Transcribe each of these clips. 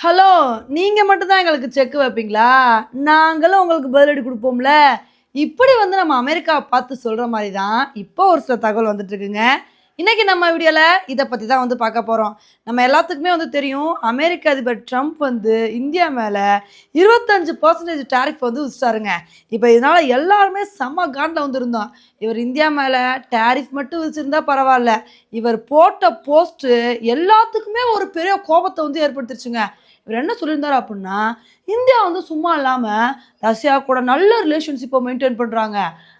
Hello நீங்கள் மட்டும்தான் எங்களுக்கு செக் வைப்பீங்களா? நாங்களும் உங்களுக்கு பதிலடி கொடுப்போம்ல. இப்படி வந்து நம்ம அமெரிக்காவை பார்த்து சொல்கிற மாதிரி தான் இப்போ ஒரு சில தகவல் வந்துட்டுருக்குங்க இன்றைக்கி நம்ம வீடியோவில் இதை பற்றி தான் வந்து பார்க்க போகிறோம் நம்ம எல்லாத்துக்குமே வந்து தெரியும் அமெரிக்க அதிபர் ட்ரம்ப் வந்து இந்தியா மேலே இருபத்தஞ்சு பர்சன்டேஜ் டேரிஃப் வந்து விதிச்சிட்டாருங்க இப்போ இதனால் எல்லாருமே செம்ம காண்டில் வந்து இருந்தோம் இவர் இந்தியா மேலே டேரிஃப் மட்டும் விதிச்சிருந்தா பரவாயில்ல. இவர் போட்ட போஸ்ட்டு எல்லாத்துக்குமே ஒரு பெரிய கோபத்தை வந்து ஏற்படுத்திருச்சுங்க. இவர் என்ன சொல்லியிருந்தார் அப்படின்னா இந்தியா வந்து சும்மா இல்லாமல் ரஷ்யா கூட நல்ல ரிலேஷன்ஷிப்பை மெயின்டைன் பண்ணுறாங்க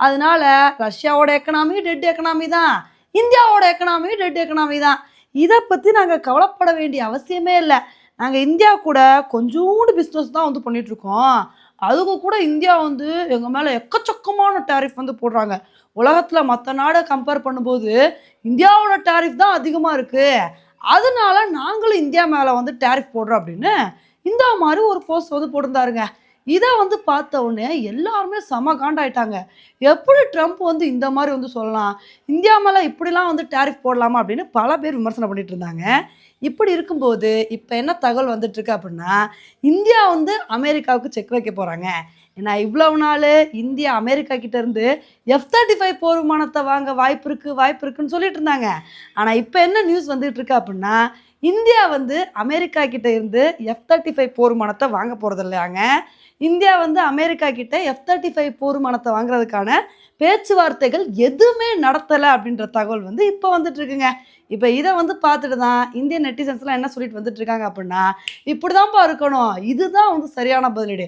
அதனால ரஷ்யாவோட எக்கனாமி டெட் எக்கனாமி தான். இந்தியாவோட எக்கனாமி டெட் எக்கனாமி தான். இதை பற்றி நாங்கள் கவலைப்பட வேண்டிய அவசியமே இல்லை. நாங்கள் இந்தியா கூட கொஞ்சோண்டு பிஸ்னஸ் தான் வந்து பண்ணிகிட்ருக்கோம் அதுக்கு கூட இந்தியா வந்து எங்கள் மேலே எக்கச்சக்கமான டேரிஃப் வந்து போடுறாங்க. உலகத்தில் மற்ற நாடை கம்பேர் பண்ணும்போது இந்தியாவோட டேரிஃப் தான் அதிகமாக இருக்குது அதனால நாங்களும் இந்தியா மேலே வந்து டேரிஃப் போடுறோம் அப்படின்னு இந்த மாதிரி ஒரு போஸ்ட் வந்து போட்டிருந்தாருங்க. இதை வந்து பார்த்த உடனே எல்லாருமே செம காண்டாயிட்டாங்க. எப்படி ட்ரம்ப் வந்து இந்த மாதிரி வந்து சொல்லலாம்? இந்தியா மேலே இப்படிலாம் வந்து டேரிஃப் போடலாமா அப்படின்னு பல பேர் விமர்சனம் பண்ணிட்டு இருந்தாங்க. இப்படி இருக்கும்போது இப்போ என்ன தகவல் வந்துட்டுருக்கு அப்படின்னா இந்தியா வந்து அமெரிக்காவுக்கு செக் வைக்க போகிறாங்க ஏன்னா இவ்வளவு நாள் இந்தியா அமெரிக்கா கிட்டேருந்து எஃப் தேர்ட்டி ஃபைவ் போர் விமானத்தை வாங்க வாய்ப்பு இருக்குது வாய்ப்பு இருக்குன்னு சொல்லிட்டு இருந்தாங்க. ஆனால் இப்போ என்ன நியூஸ் வந்துட்டு இருக்கு அப்படின்னா இந்தியா வந்து அமெரிக்கா கிட்ட இருந்து எஃப் தேர்ட்டி ஃபைவ் போர் விமானத்தை வாங்க போகிறது இல்லையாங்க. இந்தியா வந்து அமெரிக்கா கிட்ட எஃப் தேர்ட்டி ஃபைவ் போர் விமானத்தை வாங்குறதுக்கான பேச்சுவார்த்தைகள் எதுவுமே நடத்தலை அப்படின்ற தகவல் வந்து இப்போ வந்துட்டு இருக்குங்க இப்போ இதை வந்து பார்த்துட்டு தான் இந்திய நெட்டிசன்ஸ்லாம் என்ன சொல்லிட்டு வந்துட்டு இருக்காங்க அப்படின்னா இப்படி தான்ப்பா இருக்கணும். இதுதான் வந்து சரியான பதிலடி.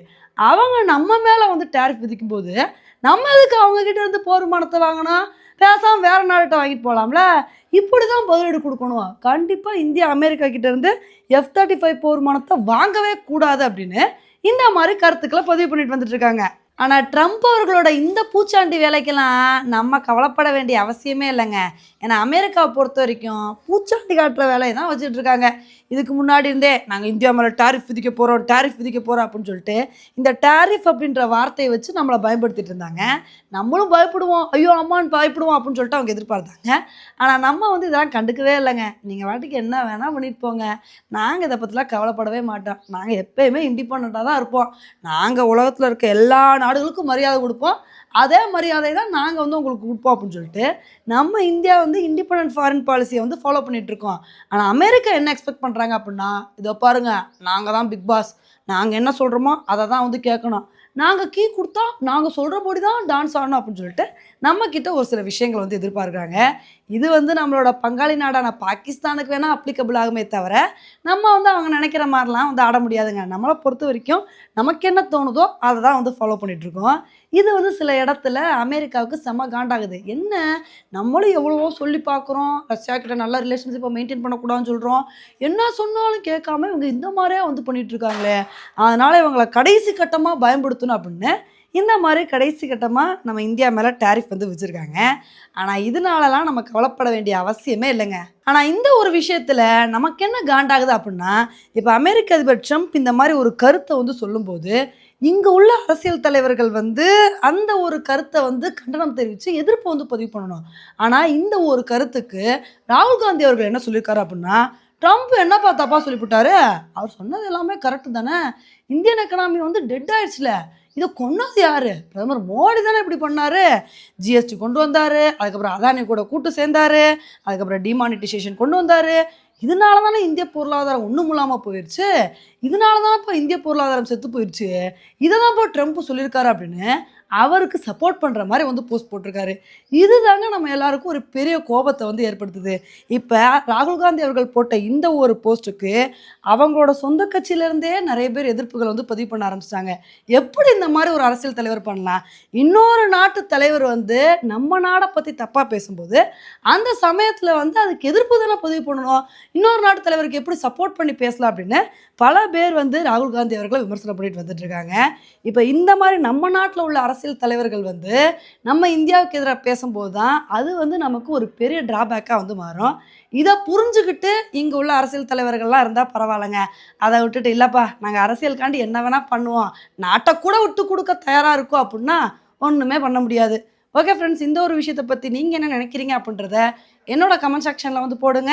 அவங்க நம்ம மேலே வந்து டேரிஃப் விதிக்கும்போது நம்ம எதுக்கு அவங்கக்கிட்ட இருந்து போர் வாங்கினா பேசாமல் வேற நாடுகிட்ட வாங்கிட்டு போகலாம்ல இப்படி தான் பதிலடி கொடுக்கணும். கண்டிப்பாக இந்தியா அமெரிக்கா கிட்டேருந்து எஃப் தேர்ட்டி ஃபைவ் போருமானத்தை வாங்கவே கூடாது அப்படின்னு இந்த மாதிரி கருத்துக்களை பதிவு பண்ணிட்டு வந்துட்டு இருக்காங்க. ஆனால் ட்ரம்ப் அவர்களோட இந்த பூச்சாண்டி வேலைக்கெல்லாம் நம்ம கவலைப்பட வேண்டிய அவசியமே இல்லைங்க. ஏன்னா அமெரிக்காவை பொறுத்த வரைக்கும் பூச்சாண்டி காட்டுற வேலையை தான் வச்சுட்டு இருக்காங்க. இதுக்கு முன்னாடி இருந்தே நாங்கள் இந்தியா மேலே டாரிஃப் விதிக்க போகிறோம் டாரிஃப் விதிக்க போகிறோம் அப்படின்னு சொல்லிட்டு இந்த டாரிஃப் அப்படின்ற வார்த்தையை வச்சு நம்மளை பயன்படுத்திட்டு இருந்தாங்க. நம்மளும் பயப்படுவோம். ஐயோ அம்மான்னு பயப்படுவோம் அப்படின்னு சொல்லிட்டு அவங்க எதிர்பார்த்தாங்க. ஆனால் நம்ம வந்து இதெல்லாம் கண்டுக்கவே இல்லைங்க. நீங்கள் வாட்டுக்கு என்ன வேணால் பண்ணிட்டு போங்க. நாங்கள் இதை பற்றிலாம் கவலைப்படவே மாட்டோம். நாங்கள் எப்பயுமே இண்டிபெண்ட்டாக தான் இருப்போம். நாங்கள் உலகத்தில் இருக்க எல்லா நாடுகளுக்கும் மரியாதை கொடுப்போம். அதே மரியாதை தான் நாங்கள் வந்து உங்களுக்கு கொடுப்போம் அப்படின்னு சொல்லிட்டு நம்ம இந்தியா வந்து இண்டிபெண்ட் ஃபாரின் பாலிசியை வந்து ஃபாலோ பண்ணிகிட்ருக்கோம் ஆனால் அமெரிக்கா என்ன எக்ஸ்பெக்ட் பண்ணுறாங்க அப்படின்னா இதோ பாருங்கள் நாங்கள் தான் பிக் பாஸ் நாங்கள் என்ன சொல்கிறோமோ அதை தான் வந்து கேட்கணும். நாங்கள் கீ கொடுத்தா நாங்கள் சொல்கிறபடி தான் டான்ஸ் ஆடணும் அப்படின்னு சொல்லிட்டு நம்மக்கிட்ட ஒரு சில விஷயங்கள் வந்து எதிர்பார்க்குறாங்க. இது வந்து நம்மளோட பங்காளி நாடான பாகிஸ்தானுக்கு வேணால் அப்ளிகபிள் ஆகுமே தவிர நம்ம வந்து அவங்க நினைக்கிற மாதிரிலாம் வந்து ஆட முடியாதுங்க. நம்மளை பொறுத்த வரைக்கும் நமக்கு என்ன தோணுதோ அதை தான் வந்து ஃபாலோ பண்ணிகிட்ருக்கோம் இது வந்து சில இடத்துல அமெரிக்காவுக்கு செம்ம காண்டாகுது. என்ன? நம்மளும் எவ்வளவோ சொல்லி பார்க்குறோம். ரஷ்யா கிட்ட நல்ல ரிலேஷன்ஷிப்பை மெயின்டைன் பண்ணக்கூடாதுன்னு சொல்கிறோம் என்ன சொன்னாலும் கேட்காம இவங்க இந்த மாதிரியே வந்து பண்ணிகிட்ருக்காங்களே அதனால் இவங்களை கடைசி கட்டமாக பயன்படுத்தணும் அப்படின்னு இந்த மாதிரி கடைசி கட்டமாக நம்ம இந்தியா மேலே டேரிஃப் வந்து வச்சுருக்காங்க ஆனால் இதனாலலாம் நம்ம கவலைப்பட வேண்டிய அவசியமே இல்லைங்க. ஆனால் இந்த ஒரு விஷயத்தில் நமக்கு என்ன காண்டாகுது அப்படின்னா இப்போ அமெரிக்க அதிபர் ட்ரம்ப் இந்த மாதிரி ஒரு கருத்தை வந்து சொல்லும்போது இங்கே உள்ள அரசியல் தலைவர்கள் வந்து அந்த ஒரு கருத்தை வந்து கண்டனம் தெரிவித்து எதிர்ப்பு வந்து பதிவு பண்ணணும். ஆனால் இந்த ஒரு கருத்துக்கு ராகுல் காந்தி அவர்கள் என்ன சொல்லியிருக்காரு அப்படின்னா ட்ரம்ப் என்னப்பா தப்பா சொல்லிவிட்டாரு அவர் சொன்னது எல்லாமே கரெக்டு தானே? இந்தியன் எக்கனாமி வந்து டெட் ஆயிடுச்சுல. இதை கொன்னது யாரு? பிரதமர் மோடி தானே இப்படி பண்ணாரு. ஜிஎஸ்டி கொண்டு வந்தாரு. அதுக்கப்புறம் அதானி கூட கூட்டு சேர்ந்தாரு. அதுக்கப்புறம் டிமானிட்டைசேஷன் கொண்டு வந்தாரு. இதனால தானே இந்திய பொருளாதாரம் ஒன்றும் இல்லாமல் போயிடுச்சு இதனால தான் இப்போ இந்திய பொருளாதாரம் செத்து போயிடுச்சு இதை தான் இப்போ ட்ரம்ப் சொல்லியிருக்காரு அப்படின்னு அவருக்கு சப்போர்ட் பண்ணுற மாதிரி வந்து போஸ்ட் போட்டிருக்காரு. இதுதாங்க நம்ம எல்லாருக்கும் ஒரு பெரிய கோபத்தை வந்து ஏற்படுத்துது. இப்போ ராகுல் காந்தி அவர்கள் போட்ட இந்த ஒரு போஸ்ட்டுக்கு அவங்களோட சொந்த கட்சியிலேருந்தே நிறைய பேர் எதிர்ப்புகள் வந்து பதிவு பண்ண ஆரம்பிச்சிட்டாங்க. எப்படி இந்த மாதிரி ஒரு அரசியல் தலைவர் பண்ணலாம்? இன்னொரு நாட்டு தலைவர் வந்து நம்ம நாடை பற்றி தப்பாக பேசும்போது அந்த சமயத்தில் வந்து அதுக்கு எதிர்ப்பு தானே பதிவு பண்ணணும்? இன்னொரு நாட்டு தலைவருக்கு எப்படி சப்போர்ட் பண்ணி பேசலாம் அப்படின்னு பல பேர் வந்து ராகுல் காந்தி அவர்களை விமர்சனம் பண்ணிட்டு வந்துட்டு இருக்காங்க இப்போ இந்த மாதிரி நம்ம நாட்டில் உள்ள அரசியல் தலைவர்கள் வந்து நம்ம இந்தியாவுக்கு எதிராக பேசும்போது தான் அது வந்து நமக்கு ஒரு பெரிய டிராபேக்காக வந்து மாறும். இதை புரிஞ்சுக்கிட்டு இங்கே உள்ள அரசியல் தலைவர்கள்லாம் இருந்தால் பரவாயில்லைங்க. அதை விட்டுட்டு இல்லைப்பா நாங்கள் அரசியலுக்காண்டி என்ன வேணால் பண்ணுவோம். நாட்டை கூட விட்டு கொடுக்க தயாராக இருக்கோம் அப்படின்னா ஒன்றுமே பண்ண முடியாது. ஓகே ஃப்ரெண்ட்ஸ் இந்த ஒரு விஷயத்தை பற்றி நீங்கள் என்ன நினைக்கிறீங்க அப்படின்றத என்னோட கமெண்ட் செக்ஷனில் வந்து போடுங்க.